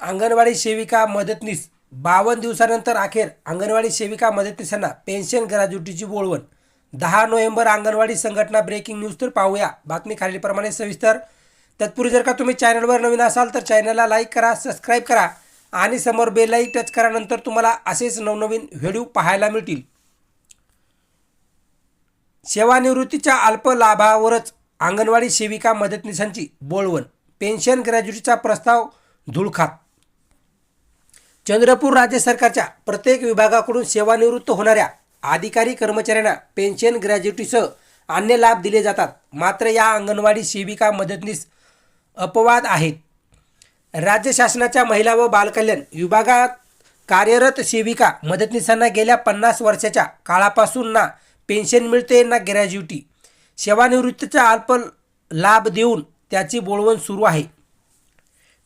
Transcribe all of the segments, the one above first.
अंगणवाडी सेविका मदतनीस. बावन्न दिवसानंतर अखेर अंगणवाडी सेविका मदतनीसांना पेन्शन ग्रॅज्युटीची बोलवण. दहा नोव्हेंबर अंगणवाडी संघटना ब्रेकिंग न्यूज तर पाहूया. बातमी खालीलप्रमाणे सविस्तर. तत्पूर्वी जर का तुम्ही चॅनलवर नवीन असाल तर चॅनलला लाईक करा सबस्क्राईब करा आणि समोर बेललाही टच करा नंतर तुम्हाला असेच नवनवीन व्हिडिओ पाहायला मिळतील. सेवानिवृत्तीच्या अल्प लाभावरच अंगणवाडी सेविका मदतनीसांची बोलवण. पेन्शन ग्रॅज्युटीचा प्रस्ताव धुळखात. चंद्रपूर राज्य सरकारच्या प्रत्येक विभागाकडून सेवानिवृत्त होणाऱ्या अधिकारी कर्मचाऱ्यांना पेन्शन ग्रॅज्युटीसह अन्य लाभ दिले जातात. मात्र या अंगणवाडी सेविका मदतनीस अपवाद आहेत. राज्य शासनाच्या महिला व बालकल्याण विभागात कार्यरत सेविका मदतनीसांना गेल्या पन्नास वर्षाच्या काळापासून ना पेन्शन मिळते ना ग्रॅज्युटी सेवानिवृत्तीचा अल्प लाभ देऊन त्याची बोळवण सुरू आहे.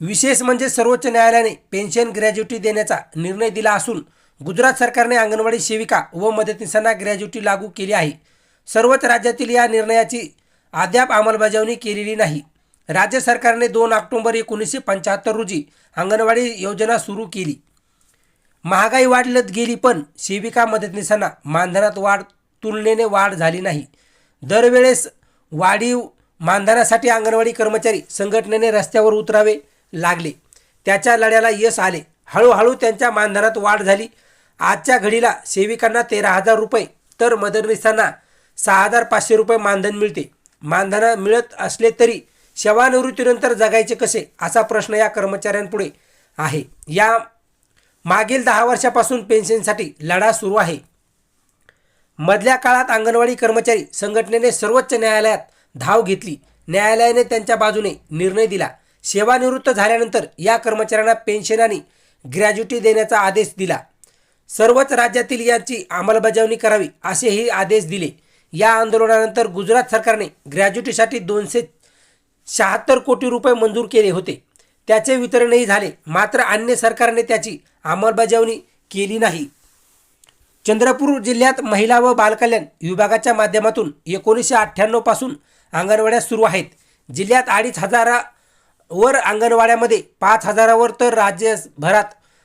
विशेष म्हणजे सर्वोच्च न्यायालयाने पेन्शन ग्रॅज्युटी देण्याचा निर्णय दिला असून गुजरात सरकारने अंगणवाडी सेविका व मदतनीसांना ग्रॅज्युटी लागू केली आहे. सर्वच राज्यातील या निर्णयाची अद्याप अंमलबजावणी केलेली नाही. राज्य सरकारने दोन ऑक्टोबर एकोणीसशे पंच्याहत्तर रोजी अंगणवाडी योजना सुरू केली. महागाई वाढलत गेली पण सेविका मदतनीसांना मानधनात वाढ तुलनेने वाढ झाली नाही. दरवेळेस वाढीव मानधनासाठी अंगणवाडी कर्मचारी संघटनेने रस्त्यावर उतरावे लागले. त्याच्या लढ्याला यश आले. हळूहळू त्यांच्या मानधनात वाढ झाली. आजच्या घडीला सेविकांना तेरा हजार रुपये तर मदतनीसांना सहा हजार पाचशे रुपये मानधन मिळते. मानधन मिळत असले तरी सेवानिवृत्तीनंतर जगायचे कसे? असा प्रश्न या कर्मचाऱ्यांपुढे आहे. या मागील दहा वर्षापासून पेन्शनसाठी लढा सुरू आहे. मधल्या काळात अंगणवाडी कर्मचारी संघटनेने सर्वोच्च न्यायालयात धाव घेतली. न्यायालयाने त्यांच्या बाजूने निर्णय दिला. सेवानिवृत्त झाल्यानंतर या कर्मचाऱ्यांना पेन्शन आणि ग्रॅज्युटी देण्याचा आदेश दिला. सर्वच राज्यातील याची अंमलबजावणी करावी असेही आदेश दिले. या आंदोलनानंतर गुजरात सरकारने ग्रॅज्युटीसाठी दोनशे शहात्तर कोटी रुपये मंजूर केले होते. त्याचे वितरणही झाले. मात्र अन्य सरकारने त्याची अंमलबजावणी केली नाही. चंद्रपूर जिल्ह्यात महिला व बालकल्याण विभागाच्या माध्यमातून एकोणीसशे अठ्ठ्याण्णवपासून अंगणवाड्या सुरू आहेत. जिल्ह्यात अडीच हजारा वर अंगणवाड्यामध्ये पाच हजारावर तर राज्यभरात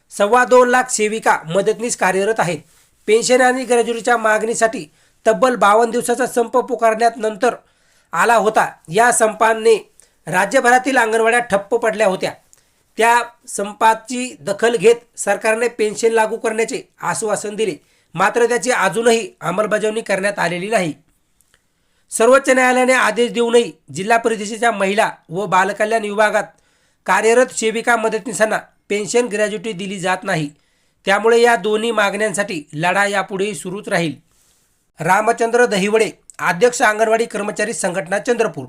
सव्वा दोन लाख सेविका मदतनीस कार्यरत आहेत. पेन्शन आणि ग्रॅज्युएटच्या मागणीसाठी तब्बल बावन्न दिवसाचा संप पुकारण्यात नंतर आला होता. या संपाने राज्यभरातील अंगणवाड्या ठप्प पडल्या होत्या. त्या संपाची दखल घेत सरकारने पेन्शन लागू करण्याचे आश्वासन दिले. मात्र त्याची अजूनही अंमलबजावणी करण्यात आलेली नाही. सर्वोच्च न्यायालयाने आदेश देऊनही जिल्हा परिषदेच्या महिला व बालकल्याण विभागात कार्यरत सेविका मदतनीसांना पेन्शन ग्रॅज्युटी दिली जात नाही. त्यामुळे या दोन्ही मागण्यांसाठी लढा यापुढेही सुरूच राहील. रामचंद्र दहिवडे अध्यक्ष अंगणवाडी कर्मचारी संघटना चंद्रपूर.